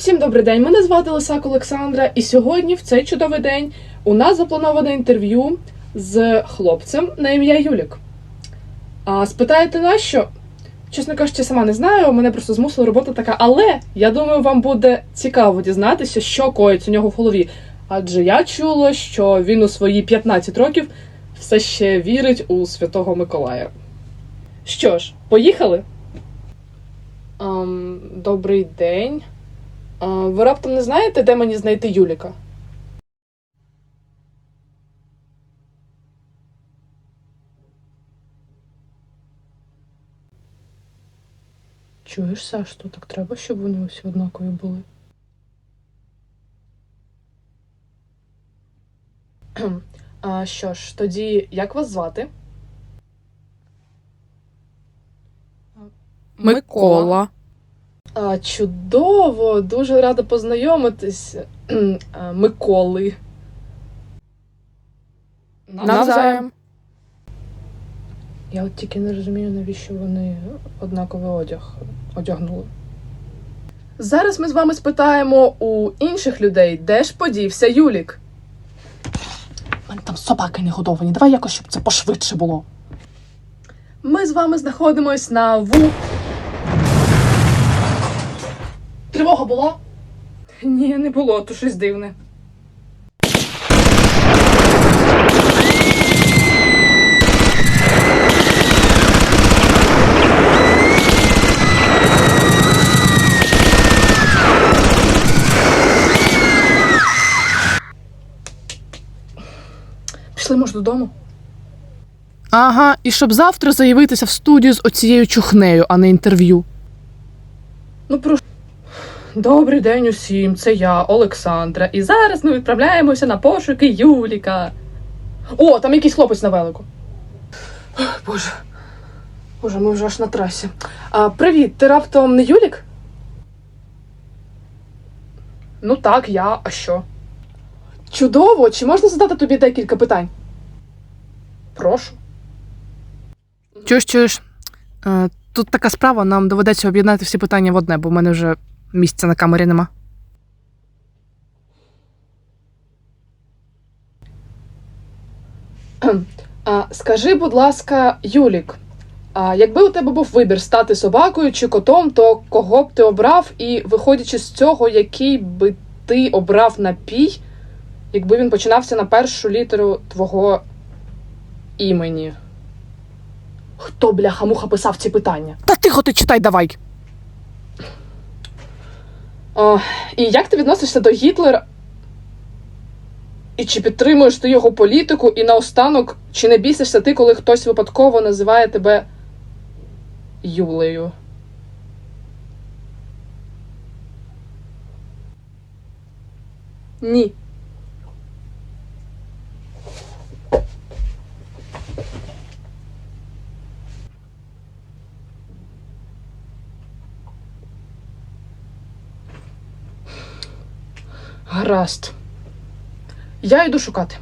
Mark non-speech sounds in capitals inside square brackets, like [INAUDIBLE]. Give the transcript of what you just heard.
Всім добрий день. Мене звати Лисак Олександра, і сьогодні, в цей чудовий день, у нас заплановане інтерв'ю з хлопцем на ім'я Юлік. А спитаєте на що? Чесно кажучи, сама не знаю, мене просто змусила робота така, але я думаю, вам буде цікаво дізнатися, що коїться у нього в голові. Адже я чула, що він у свої 15 років все ще вірить у Святого Миколая. Що ж, поїхали? Ем, добрий день. А, ви раптом не знаєте, де мені знайти Юліка? Чуєш, Саш, то так треба, щоб вони усі однакові були. [CLEARS THROAT] А, що ж, тоді як вас звати? Микола. А, чудово, дуже рада познайомитись. Миколи. Навзаєм. Я от тільки не розумію, навіщо вони однаковий одяг одягнули. Зараз ми з вами спитаємо у інших людей, де ж подівся Юлік. У мене там собаки не годовані. Давай якось, щоб це пошвидше було. Ми з вами знаходимось на ву. Тривога була? Ні, не було, то щось дивне. Пішли, може, додому. Ага, і щоб завтра заявитися в студію з оцією чухнею, а не інтерв'ю. Ну, прошу. Добрий день усім, це я, Олександра. І зараз ми відправляємося на пошуки Юліка. О, там якийсь хлопець на велику. Ох, Боже. Боже, ми вже аж на трасі. А, привіт, ти раптом не Юлік? Ну так, я, а що? Чудово! Чи можна задати тобі декілька питань? Прошу. Чуєш, чуєш? Е, тут така справа, нам доведеться об'єднати всі питання в одне, бо в мене вже місця на камері нема. А, скажи, будь ласка, Юлік, а якби у тебе був вибір стати собакою чи котом, то кого б ти обрав? І виходячи з цього, який би ти обрав напій, якби він починався на першу літеру твого імені? Хто бляха-муха писав ці питання? Та тихо ти читай давай. А, і як ти відносишся до Гітлера? І чи підтримуєш ти його політику? І наостанок, чи не бісишся ти, коли хтось випадково називає тебе Юлею? Ні. Гаразд. Я йду шукати.